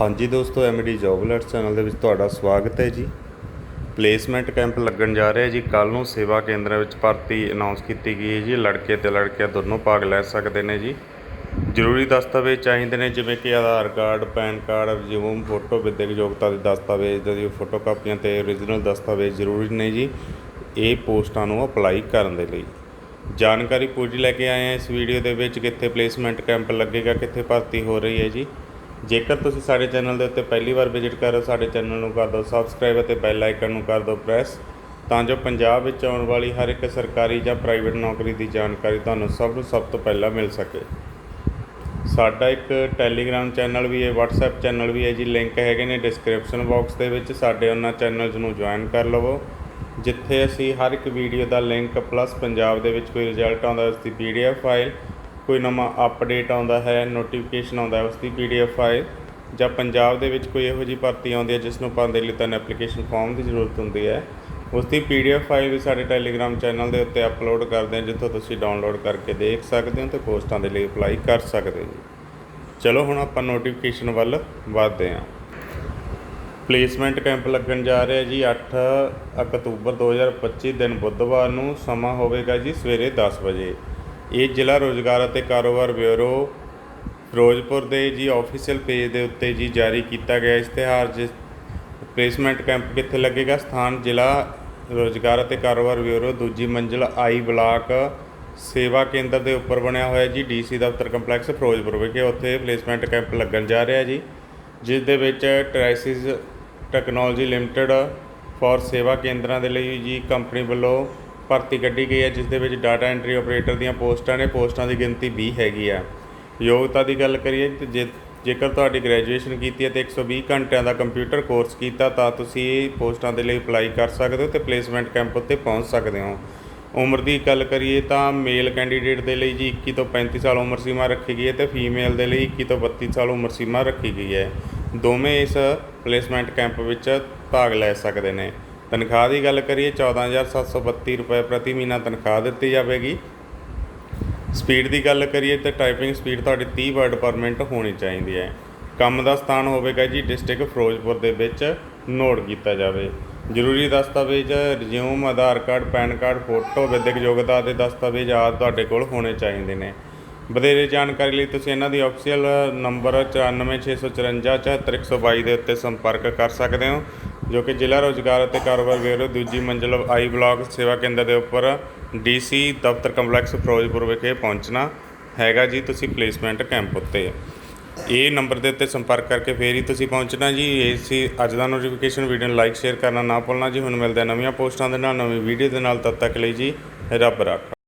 ਹਾਂਜੀ ਦੋਸਤੋ MD job alert channel ਦੇ ਵਿੱਚ ਤੁਹਾਡਾ ਸਵਾਗਤ ਹੈ ਜੀ। ਪਲੇਸਮੈਂਟ ਕੈਂਪ ਲੱਗਣ ਜਾ ਰਿਹਾ ਹੈ ਜੀ। ਕੱਲ ਨੂੰ ਸੇਵਾ ਕੇਂਦਰਾਂ ਵਿੱਚ ਭਰਤੀ ਅਨਾਉਂਸ ਕੀਤੀ ਗਈ ਹੈ ਜੀ। ਲੜਕੇ ਤੇ ਲੜਕੀਆਂ ਦੋਨੋਂ ਭਾਗ ਲੈ ਸਕਦੇ ਨੇ ਜੀ। ਜ਼ਰੂਰੀ ਦਸਤਾਵੇਜ਼ ਚਾਹੀਦੇ ਨੇ, ਜਿਵੇਂ ਕਿ Aadhaar card, PAN card resume photo ਵਿਦਿਅਕ ਯੋਗਤਾ ਦੇ ਦਸਤਾਵੇਜ਼ ਦੀ ਫੋਟੋ ਕਾਪੀਆਂ ਤੇ ਓਰੀਜਨਲ ਦਸਤਾਵੇਜ਼ ਜ਼ਰੂਰੀ ਨੇ ਜੀ। ਇਹ ਪੋਸਟਾਂ ਨੂੰ ਅਪਲਾਈ ਕਰਨ ਦੇ ਲਈ। ਜਾਣਕਾਰੀ ਪੂਰੀ ਲੈ ਕੇ ਆਏ ਹਾਂ ਇਸ ਵੀਡੀਓ ਦੇ ਵਿੱਚ, ਕਿੱਥੇ ਪਲੇਸਮੈਂਟ ਕੈਂਪ ਲੱਗੇਗਾ, ਕਿੱਥੇ ਭਰਤੀ ਹੋ ਰਹੀ ਹੈ ਜੀ। ਜੇਕਰ ਤੁਸੀਂ ਸਾਡੇ ਚੈਨਲ ਦੇ ਉੱਤੇ ਪਹਿਲੀ ਵਾਰ ਵਿਜ਼ਿਟ ਕਰ ਰਹੇ ਹੋ, ਸਾਡੇ ਚੈਨਲ ਨੂੰ ਕਰ ਦਿਓ ਸਬਸਕ੍ਰਾਈਬ ਅਤੇ ਬੈਲ ਆਈਕਨ ਨੂੰ ਕਰ ਦਿਓ ਪ੍ਰੈਸ ਤਾਂ ਜੋ ਪੰਜਾਬ ਵਿੱਚ ਆਉਣ ਵਾਲੀ ਹਰ ਇੱਕ ਸਰਕਾਰੀ ਜਾਂ ਪ੍ਰਾਈਵੇਟ ਨੌਕਰੀ ਦੀ ਜਾਣਕਾਰੀ ਤੁਹਾਨੂੰ ਸਭ ਨੂੰ ਸਭ ਤੋਂ ਪਹਿਲਾਂ ਮਿਲ ਸਕੇ। ਸਾਡਾ ਇੱਕ ਟੈਲੀਗ੍ਰਾਮ ਚੈਨਲ ਵੀ ਹੈ, WhatsApp ਚੈਨਲ ਵੀ ਹੈ ਜੀ ਲਿੰਕ ਹੈਗੇ ਨੇ ਡਿਸਕ੍ਰਿਪਸ਼ਨ ਬਾਕਸ ਦੇ ਵਿੱਚ, ਸਾਡੇ ਉਹਨਾਂ ਚੈਨਲਸ ਨੂੰ ਜੁਆਇਨ ਕਰ ਲਵੋ, ਜਿੱਥੇ ਅਸੀਂ ਹਰ ਇੱਕ ਵੀਡੀਓ ਦਾ ਲਿੰਕ ਪਲੱਸ ਪੰਜਾਬ ਦੇ ਵਿੱਚ ਕੋਈ ਰਿਜ਼ਲਟ ਆਉਂਦਾ ਉਸ ਦੀ PDF ਫਾਈਲ ਕੋਈ ਨਵਾਂ ਅਪਡੇਟ ਆਉਂਦਾ ਹੈ ਨੋਟੀਫਿਕੇਸ਼ਨ ਆਉਂਦਾ ਹੈ, ਉਸ ਦੀ PDF ਫਾਈਲ ਜਾਂ ਪੰਜਾਬ ਦੇ ਵਿੱਚ ਕੋਈ ਇਹੋ ਜਿਹੀ ਭਰਤੀ ਆਉਂਦੀ ਹੈ ਜਿਸ ਨੂੰ ਪਾਉਣ ਦੇ ਲਈ ਤੁਹਾਨੂੰ ਐਪਲੀਕੇਸ਼ਨ ਫਾਰਮ ਦੀ ਜ਼ਰੂਰਤ ਹੁੰਦੀ ਹੈ, ਉਸ ਦੀ PDF ਫਾਈਲ ਵੀ ਸਾਡੇ ਟੈਲੀਗ੍ਰਾਮ ਚੈਨਲ ਦੇ ਉੱਤੇ ਅਪਲੋਡ ਕਰਦੇ ਹਾਂ, ਜਿੱਥੋਂ ਤੁਸੀਂ ਡਾਊਨਲੋਡ ਕਰਕੇ ਦੇਖ ਸਕਦੇ ਹੋ ਤੇ ਪੋਸਟਾਂ ਦੇ ਲਈ ਅਪਲਾਈ ਕਰ ਸਕਦੇ ਹੋ। ਜੀ ਚਲੋ ਹੁਣ ਆਪਾਂ ਨੋਟੀਫਿਕੇਸ਼ਨ ਵੱਲ ਵਧਦੇ ਹਾਂ। ਪਲੇਸਮੈਂਟ ਕੈਂਪ ਲੱਗਣ ਜਾ ਰਿਹਾ ਜੀ 8 ਅਕਤੂਬਰ 2025 ਦਿਨ ਬੁੱਧਵਾਰ ਨੂੰ ਸਮਾਂ ਹੋਵੇਗਾ ਜੀ ਸਵੇਰੇ 10 ਵਜੇ। ਇਹ ਜ਼ਿਲ੍ਹਾ ਰੋਜ਼ਗਾਰ ਅਤੇ ਕਾਰੋਬਾਰ ਬਿਊਰੋ ਫਿਰੋਜ਼ਪੁਰ ਦੇ ਜੀ ਆਫੀਸ਼ੀਅਲ ਪੇਜ ਦੇ ਉੱਤੇ ਜੀ ਜਾਰੀ ਕੀਤਾ ਗਿਆ। ਇਸ਼ਤਿਹਾਰ ਜਿਸ ਪਲੇਸਮੈਂਟ ਕੈਂਪ ਕਿੱਥੇ ਲੱਗੇਗਾ? ਸਥਾਨ ਜ਼ਿਲ੍ਹਾ ਰੋਜ਼ਗਾਰ ਅਤੇ ਕਾਰੋਬਾਰ ਬਿਊਰੋ, ਦੂਜੀ ਮੰਜ਼ਿਲ ਆਈ ਬਲਾਕ ਸੇਵਾ ਕੇਂਦਰ ਦੇ ਉੱਪਰ ਬਣਿਆ ਹੋਇਆ ਜੀ ਡੀਸੀ ਦਫ਼ਤਰ ਕੰਪਲੈਕਸ ਫਿਰੋਜ਼ਪੁਰ ਵਿਖੇ। ਉੱਥੇ ਪਲੇਸਮੈਂਟ ਕੈਂਪ ਲੱਗਣ ਜਾ ਰਿਹਾ ਜੀ, ਜਿਸ ਦੇ ਵਿੱਚ ਟ੍ਰੈਸਿਸ ਟੈਕਨੋਲੋਜੀ ਲਿਮਟਿਡ ਫॉर ਸੇਵਾ ਕੇਂਦਰਾਂ ਦੇ ਲਈ ਜੀ ਕੰਪਨੀ ਵੱਲੋਂ ਭਰਤੀ ਕੱਢੀ ਗਈ ਹੈ, ਜਿਸ ਦੇ ਵਿੱਚ ਡਾਟਾ ਐਂਟਰੀ ਆਪਰੇਟਰ ਦੀਆਂ ਪੋਸਟਾਂ ਨੇ, ਪੋਸਟਾਂ ਦੀ ਗਿਣਤੀ 20 ਹੈਗੀ ਆ। ਯੋਗਤਾ ਦੀ ਗੱਲ ਕਰੀਏ, ਤੇ ਜੇ ਜੇਕਰ ਤੁਹਾਡੀ ਗ੍ਰੈਜੂਏਸ਼ਨ ਕੀਤੀ ਹੈ ਤੇ 120 ਘੰਟਿਆਂ ਦਾ ਕੰਪਿਊਟਰ ਕੋਰਸ ਕੀਤਾ, ਤਾਂ ਤੁਸੀਂ ਪੋਸਟਾਂ ਦੇ ਲਈ ਅਪਲਾਈ ਕਰ ਸਕਦੇ ਹੋ ਤੇ ਪਲੇਸਮੈਂਟ ਕੈਂਪ ਉੱਤੇ ਪਹੁੰਚ ਸਕਦੇ ਹੋ। ਉਮਰ ਦੀ ਗੱਲ ਕਰੀਏ ਤਾਂ ਮੇਲ ਕੈਂਡੀਡੇਟ ਦੇ ਲਈ ਜੀ 21 ਤੋਂ 35 ਸਾਲ ਉਮਰ ਸੀਮਾ ਰੱਖੀ ਗਈ ਹੈ ਤੇ ਫੀਮੇਲ ਦੇ ਲਈ 21 ਤੋਂ 32 ਸਾਲ ਉਮਰ ਸੀਮਾ ਰੱਖੀ ਗਈ ਹੈ। ਦੋਵੇਂ ਇਸ ਪਲੇਸਮੈਂਟ ਕੈਂਪ ਵਿੱਚ ਭਾਗ ਲੈ ਸਕਦੇ ਨੇ। ਤਨਖਾਹ ਦੀ ਗੱਲ ਕਰੀਏ 14732 ਰੁਪਏ ਪ੍ਰਤੀ ਮਹੀਨਾ ਤਨਖਾਹ ਦਿੱਤੀ ਜਾਵੇਗੀ। ਸਪੀਡ ਦੀ ਗੱਲ ਕਰੀਏ ਤਾਂ ਟਾਈਪਿੰਗ ਸਪੀਡ ਤੁਹਾਡੀ 30 ਵਰਡ ਪਰ ਮਿੰਟ ਹੋਣੀ ਚਾਹੀਦੀ ਹੈ। ਕੰਮ ਦਾ ਸਥਾਨ ਹੋਵੇਗਾ ਜੀ ਡਿਸਟ੍ਰਿਕਟ ਫਿਰੋਜ਼ਪੁਰ ਦੇ ਵਿੱਚ, ਨੋਟ ਕੀਤਾ ਜਾਵੇ। ਜ਼ਰੂਰੀ ਦਸਤਾਵੇਜ਼, resume, Aadhaar card, PAN card, photo, ਵਿਦਿਅਕ ਯੋਗਤਾ ਦੇ ਦਸਤਾਵੇਜ਼ ਆਦਿ ਤੁਹਾਡੇ ਕੋਲ ਹੋਣੇ ਚਾਹੀਦੇ ਨੇ। ਵਧੇਰੇ ਜਾਣਕਾਰੀ ਲਈ ਤੁਸੀਂ ਇਹਨਾਂ ਦੀ ਆਫੀਸ਼ੀਅਲ ਨੰਬਰ 9464474122 ਦੇ ਉੱਤੇ ਸੰਪਰਕ ਕਰ ਸਕਦੇ ਹੋ। ਜੋ ਕਿ ਜ਼ਿਲ੍ਹਾ ਰੋਜ਼ਗਾਰ ਅਤੇ ਕਾਰੋਬਾਰ ਬਿਊਰੋ ਦੂਜੀ ਮੰਜ਼ਿਲ ਆਈ ਬਲਾਕ ਸੇਵਾ ਕੇਂਦਰ ਦੇ ਉੱਪਰ ਡੀਸੀ ਦਫ਼ਤਰ ਕੰਪਲੈਕਸ ਫਿਰੋਜ਼ਪੁਰ ਵਿਖੇ ਪਹੁੰਚਣਾ ਹੈਗਾ ਜੀ, ਤੁਸੀਂ ਪਲੇਸਮੈਂਟ ਕੈਂਪ ਉੱਤੇ। ਇਹ ਨੰਬਰ ਦੇ ਉੱਤੇ ਸੰਪਰਕ ਕਰਕੇ ਫੇਰ ਹੀ ਤੁਸੀਂ ਪਹੁੰਚਣਾ ਜੀ। ਇਹ ਸੀ ਅੱਜ ਦਾ ਨੋਟੀਫਿਕੇਸ਼ਨ ਵੀਡੀਓ ਨੂੰ ਲਾਈਕ ਸ਼ੇਅਰ ਕਰਨਾ ਨਾ ਭੁੱਲਣਾ ਜੀ। ਹੁਣ ਮਿਲਦੇ ਨਵੀਆਂ ਪੋਸਟਾਂ ਦੇ ਨਾਲ, ਨਵੀਂ ਵੀਡੀਓ ਦੇ ਨਾਲ, ਤਦ ਤੱਕ ਲਈ ਜੀ, ਰੱਬ ਰਾਖਾ।